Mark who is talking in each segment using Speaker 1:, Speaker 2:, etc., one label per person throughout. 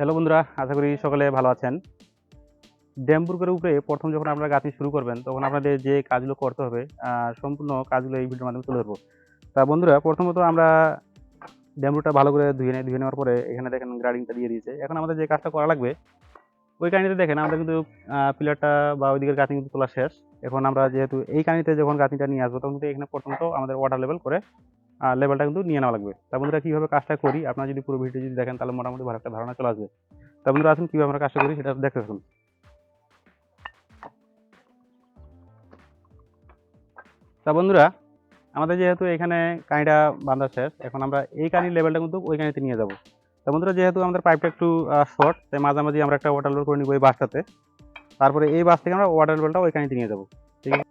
Speaker 1: Hello বন্ধুরা আশা করি সকলে ভালো আছেন ড্যামবুর্গের উপরে প্রথম যখন আপনারা গাঁথনি শুরু করবেন তখন আপনাদের যে কাজগুলো করতে হবে সম্পূর্ণ কাজগুলো এই ভিডিওর মাধ্যমে তুলে ধরবো তা বন্ধুরা প্রথমত আমরা ড্যামরুটা ভালো করে ধুয়ে নেই ধুয়ে নেওয়ার পরে এখানে দেখেন গ্রাডিংটা দিয়ে দিয়েছে এখন আমাদের যে কাজটা করা লাগবে ওই কাহিনিতে দেখেন আমাদের কিন্তু পিলারটা বা ওই দিকের কিন্তু তোলা শেষ এখন আমরা যেহেতু এই কাহিনিতে যখন গাঁথনিটা নিয়ে আসবো তখন কিন্তু এখানে প্রথমত আমাদের ওয়াটার লেভেল করে লেভেলটা কিন্তু নিয়ে নেওয়া লাগবে তা আচ্ছা। বন্ধুরা কীভাবে কাজটা করি আপনারা যদি পুরো ভিডিও যদি দেখেন তাহলে মোটামুটি ভালো একটা ধারণা চলে আসবে তা বন্ধুরা আসুন কীভাবে আমরা কাজটা করি সেটা দেখে থাকুন তা বন্ধুরা আমাদের যেহেতু এখানে কানিটা বাঁধা শেষ এখন আমরা এই কানির লেভেলটা কিন্তু ওই কানিতে নিয়ে যাবো তা বন্ধুরা যেহেতু আমাদের পাইপটা একটু শর্ট তাই মাঝামাঝি আমরা একটা ওয়াটার লোড করে নিব ওই বাসটাতে তারপরে এই বাস থেকে আমরা ওয়াটার লেভেলটা ওই কানিতে নিয়ে যাবো ঠিক আছে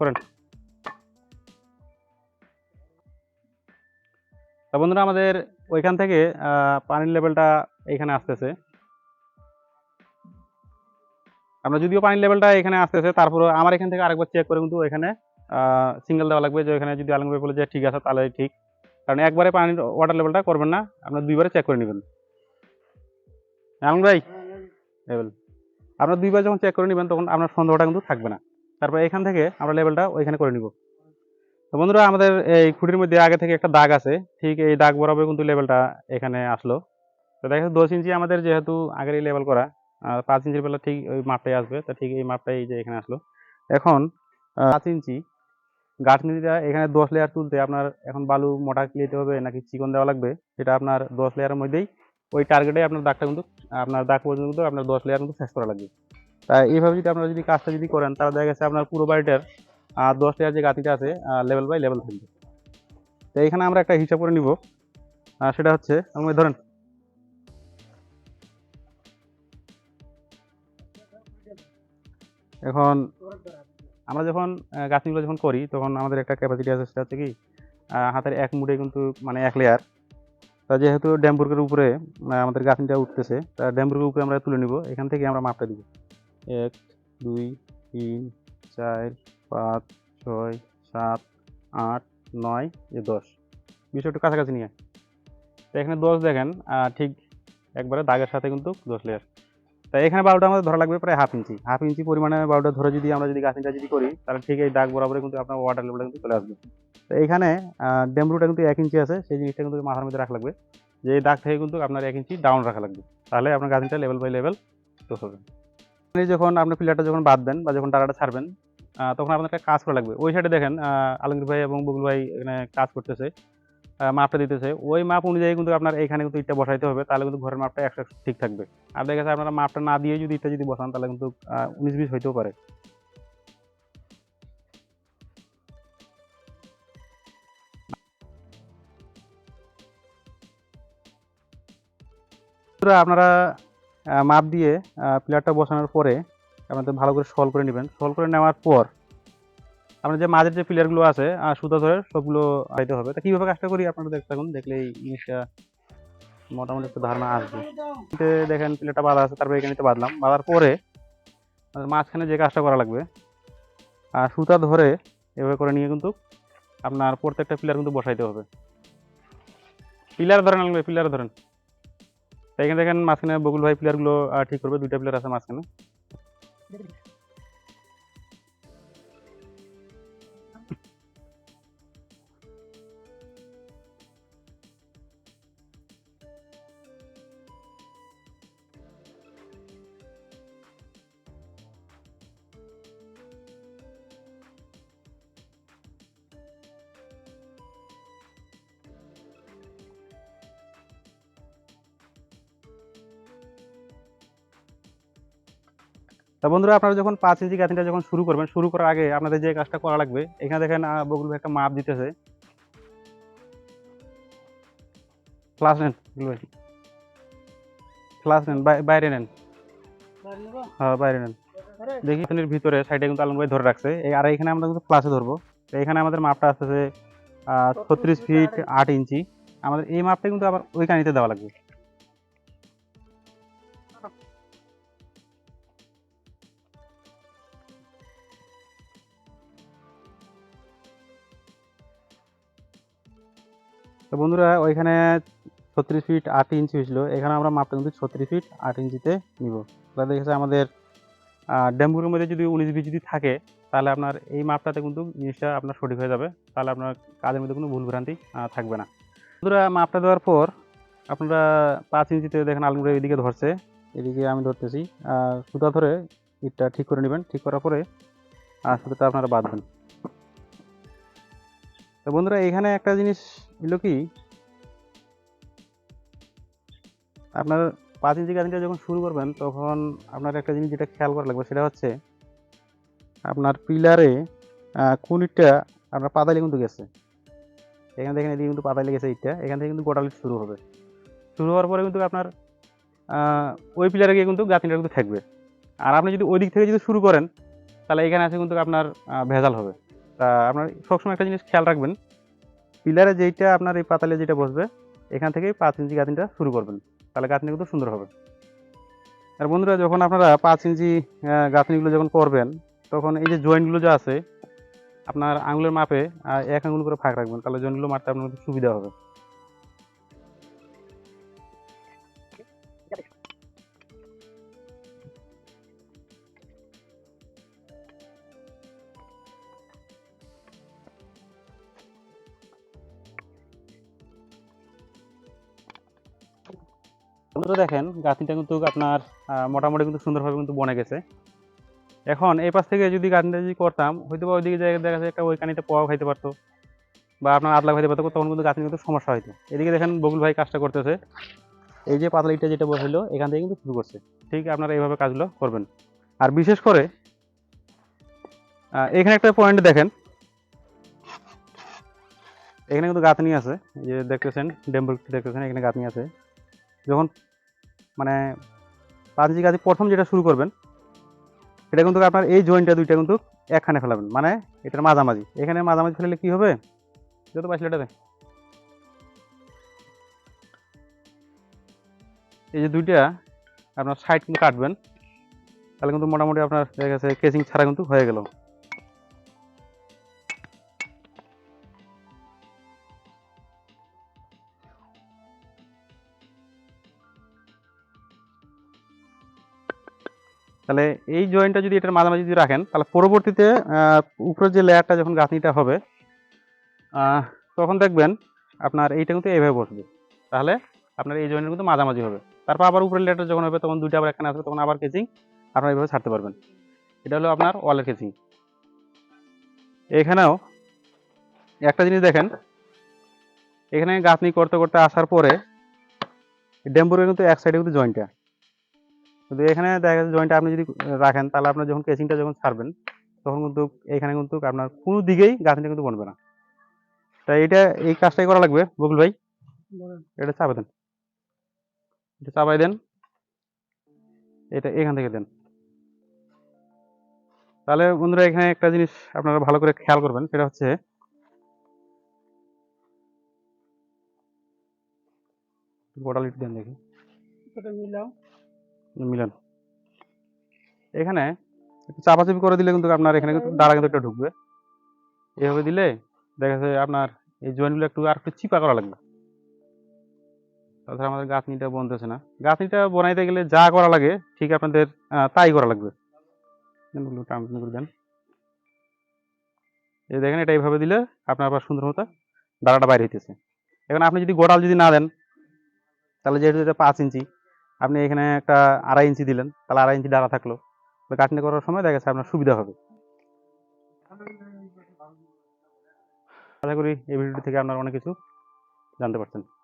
Speaker 1: করেন তা বন্ধুরা আমাদের ওইখান থেকে পানির লেভেলটা এখানে আসতেছে আমরা যদিও পানির লেভেলটা এখানে আসতেছে তারপরে আমার এখান থেকে আরেকবার চেক করে কিন্তু এখানে সিঙ্গেল দেওয়া লাগবে যে ওইখানে যদি আলম বলে যে ঠিক আছে তাহলে ঠিক কারণ একবারে পানির ওয়াটার লেভেলটা করবেন না আপনার দুইবারে চেক করে নেবেন আলম ভাই লেভেল আপনার দুইবার যখন চেক করে নেবেন তখন আপনার সন্দেহটা কিন্তু থাকবে না তারপরে এখান থেকে আমরা লেভেলটা ওইখানে করে নিব তো বন্ধুরা আমাদের এই খুঁটির মধ্যে আগে থেকে একটা দাগ আছে ঠিক এই দাগ বরাবর কিন্তু লেভেলটা এখানে আসলো তো দেখা যাচ্ছে দশ ইঞ্চি আমাদের যেহেতু আগের এই লেভেল করা আর পাঁচ ইঞ্চির বেলা ঠিক ওই মাপটাই আসবে তো ঠিক এই মাপটাই যে এখানে আসলো এখন পাঁচ ইঞ্চি গাঁথনিটা এখানে দশ লেয়ার তুলতে আপনার এখন বালু মোটা দিতে হবে নাকি চিকন দেওয়া লাগবে সেটা আপনার দশ লেয়ারের মধ্যেই ওই টার্গেটে আপনার দাগটা কিন্তু আপনার দাগ পর্যন্ত কিন্তু আপনার দশ লেয়ার কিন্তু শেষ করা লাগবে তাই এইভাবে যদি আপনারা যদি কাজটা যদি করেন তাহলে দেখা গেছে আপনার পুরো বাড়িটার আর দশ টাকার যে গাঁতিটা আছে লেভেল বাই লেভেল থাকবে তো এইখানে আমরা একটা হিসাব করে নিব সেটা হচ্ছে আমি ধরেন এখন আমরা যখন গাছগুলো যখন করি তখন আমাদের একটা ক্যাপাসিটি আছে সেটা হচ্ছে কি হাতের এক মুঠে কিন্তু মানে এক লেয়ার তা যেহেতু ড্যাম্বুর্গের উপরে আমাদের গাছনিটা উঠতেছে তা ড্যাম্বুর্গের উপরে আমরা তুলে নিব এখান থেকে আমরা মাপটা দিব এক দুই তিন চার পাঁচ ছয় সাত আট নয় দশ বিষয় একটু কাছাকাছি নিয়ে তো এখানে দশ দেখেন ঠিক একবারে দাগের সাথে কিন্তু দশ লেয়ার তা এখানে বারোটা আমাদের ধরা লাগবে প্রায় হাফ ইঞ্চি হাফ ইঞ্চি পরিমাণে বারোটা ধরে যদি আমরা যদি গাছিনটা যদি করি তাহলে ঠিক এই দাগ বরাবরে কিন্তু আপনার ওয়াটার লেভেলটা কিন্তু চলে আসবে তো এখানে ডেমরুটা কিন্তু এক ইঞ্চি আছে সেই জিনিসটা কিন্তু মাথার মধ্যে রাখা লাগবে যে এই দাগ থেকে কিন্তু আপনার এক ইঞ্চি ডাউন রাখা লাগবে তাহলে আপনার গাছটা লেভেল বাই লেভেল দোষ হবে যখন আপনি প্লেয়ারটা যখন বাঁধবেন বা যখন টাকাটা ছাড়বেন তখন আপনাকে কাজ করা লাগবে ওই সাইডে দেখেন আলমগীর ভাই এবং বুবুল ভাই এখানে কাজ করতেছে মাপটা দিতেছে ওই মাপ অনুযায়ী কিন্তু আপনার এখানে কিন্তু ইটটা বসাইতে হবে তাহলে কিন্তু ঘরের মাপটা একশো ঠিক থাকবে আর দেখা আপনারা মাপটা না দিয়ে যদি ইটটা যদি বসান তাহলে কিন্তু উনিশ বিশ হইতেও পারে আপনারা মাপ দিয়ে প্লেয়ারটা বসানোর পরে আপনাদের ভালো করে সল করে নেবেন সল করে নেওয়ার পর আপনার যে মাঝের যে প্লেয়ারগুলো আছে আর সুতা ধরে সবগুলো আইতে হবে তা কীভাবে কাজটা করি আপনারা দেখতে থাকুন দেখলে এই জিনিসটা মোটামুটি একটু ধারণা আসবে দেখেন প্লেটটা বাঁধা আছে তারপরে এখানে বাঁধলাম বাঁধার পরে মাঝখানে যে কাজটা করা লাগবে আর সুতা ধরে এভাবে করে নিয়ে কিন্তু আপনার প্রত্যেকটা পিলার কিন্তু বসাইতে হবে পিলার ধরেন লাগবে পিলার ধরেন এখানে দেখেন মাঝখানে বগুল ভাই প্লেয়ারগুলো ঠিক করবে দুইটা প্লেয়ার আছে মাঝখানে Gracias. তা বন্ধুরা আপনারা যখন পাঁচ ইঞ্চি গাঁথনিটা যখন শুরু করবেন শুরু করার আগে আপনাদের যে কাজটা করা লাগবে এখানে দেখেন বগুল একটা মাপ দিতেছে ক্লাস নেন ক্লাস নেন বাইরে নেন হ্যাঁ বাইরে নেন দেখি এখানের ভিতরে সাইডে কিন্তু আলম ভাই ধরে রাখছে আর এখানে আমরা কিন্তু ক্লাসে ধরবো তো এখানে আমাদের মাপটা আসতেছে ছত্রিশ ফিট আট ইঞ্চি আমাদের এই মাপটা কিন্তু আবার ওই কানিতে দেওয়া লাগবে তো বন্ধুরা ওইখানে ছত্রিশ ফিট আট ইঞ্চি হয়েছিল এখানে আমরা মাপটা কিন্তু ছত্রিশ ফিট আট ইঞ্চিতে নিব তাহলে দেখেছে আমাদের ডেম্বুর মধ্যে যদি উনিশ ফিট যদি থাকে তাহলে আপনার এই মাপটাতে কিন্তু জিনিসটা আপনার সঠিক হয়ে যাবে তাহলে আপনার কাজের মধ্যে কোনো ভুলভ্রান্তি থাকবে না বন্ধুরা মাপটা দেওয়ার পর আপনারা পাঁচ ইঞ্চিতে দেখেন আলমুড়ে এদিকে ধরছে এদিকে আমি ধরতেছি আর সুতা ধরে ইটটা ঠিক করে নেবেন ঠিক করার পরে আর সুতাটা আপনারা বাঁধবেন তো বন্ধুরা এখানে একটা জিনিস এগুলো কি আপনার পাঁচ ইঞ্চি গাঁথনিটা যখন শুরু করবেন তখন আপনার একটা জিনিস যেটা খেয়াল করা লাগবে সেটা হচ্ছে আপনার পিলারে কুনিরটা আপনার পাতালি কিন্তু গেছে এখান থেকে এদিকে কিন্তু পাতালি গেছে ইটটা এখান থেকে কিন্তু গোটালিট শুরু হবে শুরু হওয়ার পরে কিন্তু আপনার ওই পিলারে গিয়ে কিন্তু গাঁথনিটা কিন্তু থাকবে আর আপনি যদি ওই দিক থেকে যদি শুরু করেন তাহলে এখানে আছে কিন্তু আপনার ভেজাল হবে তা আপনার সবসময় একটা জিনিস খেয়াল রাখবেন পিলারে যেইটা আপনার এই পাতালে যেটা বসবে এখান থেকেই পাঁচ ইঞ্চি গাঁথনিটা শুরু করবেন তাহলে গাঁথনি কিন্তু সুন্দর হবে আর বন্ধুরা যখন আপনারা পাঁচ ইঞ্চি গাঁথনিগুলো যখন করবেন তখন এই যে জয়েন্টগুলো যা আছে আপনার আঙুলের মাপে এক আঙুল করে ফাঁক রাখবেন তাহলে জয়েন্টগুলো মারতে আপনার সুবিধা হবে আপনারা দেখেন গাঁথনিটা কিন্তু আপনার মোটামুটি কিন্তু সুন্দরভাবে কিন্তু বনে গেছে এখন এই পাশ থেকে যদি গাঁথনিটা যদি করতাম হয়তো বা ওইদিকে জায়গায় দেখা যায় একটা ওই কানিটা পোয়াও খাইতে পারতো বা আপনার আদলা খাইতে পারতো তখন কিন্তু গাঁথনি কিন্তু সমস্যা হয়তো এদিকে দেখেন বগুল ভাই কাজটা করতেছে এই যে পাতলা ইটটা যেটা বসাইলো এখান থেকে কিন্তু শুরু করছে ঠিক আপনারা এইভাবে কাজগুলো করবেন আর বিশেষ করে এখানে একটা পয়েন্ট দেখেন এখানে কিন্তু গাঁথনি আছে যে দেখতেছেন ডেম্বল দেখতেছেন এখানে গাঁথনি আছে যখন মানে পাঞ্জি গাছি প্রথম যেটা শুরু করবেন এটা কিন্তু আপনার এই জয়েন্টটা দুইটা কিন্তু একখানে ফেলাবেন মানে এটার মাঝামাঝি এখানে মাঝামাঝি ফেলে কি হবে যত পাইছিল এটাতে এই যে দুইটা আপনার সাইড কিন্তু কাটবেন তাহলে কিন্তু মোটামুটি আপনার কেসিং ছাড়া কিন্তু হয়ে গেল তাহলে এই জয়েন্টটা যদি এটার মাঝামাঝি যদি রাখেন তাহলে পরবর্তীতে উপরের যে লেয়ারটা যখন গাঁথনিটা হবে তখন দেখবেন আপনার এইটা কিন্তু এইভাবে বসবে তাহলে আপনার এই জয়েন্টটা কিন্তু মাঝামাঝি হবে তারপর আবার উপরের লেয়ারটা যখন হবে তখন দুইটা আবার এখানে আসবে তখন আবার কেচিং আপনারা এইভাবে ছাড়তে পারবেন এটা হলো আপনার ওয়ালের কেচিং এখানেও একটা জিনিস দেখেন এখানে গাঁথনি করতে করতে আসার পরে ডেম্বুরের কিন্তু এক সাইডে কিন্তু জয়েন্টটা কিন্তু এখানে দেখা যাচ্ছে জয়েন্টটা আপনি যদি রাখেন তাহলে আপনার যখন কেসিংটা যখন ছাড়বেন তখন কিন্তু এখানে কিন্তু আপনার কোনো দিকেই গাছটা কিন্তু বনবে না তাই এটা এই কাজটাই করা লাগবে বকুল ভাই এটা চাপা দেন এটা চাপাই দেন এটা এখান থেকে দেন তাহলে বন্ধুরা এখানে একটা জিনিস আপনারা ভালো করে খেয়াল করবেন সেটা হচ্ছে গোটা লিট দেন দেখি মিলন এখানে চাপাচাপি করে দিলে কিন্তু আপনার এখানে কিন্তু দাঁড়া কিন্তু একটা ঢুকবে এভাবে দিলে দেখা যাচ্ছে আপনার এই জয়েন্টগুলো একটু আর একটু চিপা করা লাগবে তাছাড়া আমাদের বন্ধ বনতেছে না নিটা বনাইতে গেলে যা করা লাগে ঠিক আপনাদের তাই করা লাগবে দেন এই দেখেন এটা এইভাবে দিলে আপনার আবার সুন্দর মতো দাঁড়াটা বাইরে হইতেছে এখন আপনি যদি গোড়াল যদি না দেন তাহলে যেহেতু এটা পাঁচ ইঞ্চি আপনি এখানে একটা আড়াই ইঞ্চি দিলেন তাহলে আড়াই ইঞ্চি ডালা থাকলো কাটনি করার সময় দেখা গেছে আপনার সুবিধা হবে আশা করি এই ভিডিওটি থেকে আপনারা অনেক কিছু জানতে পারছেন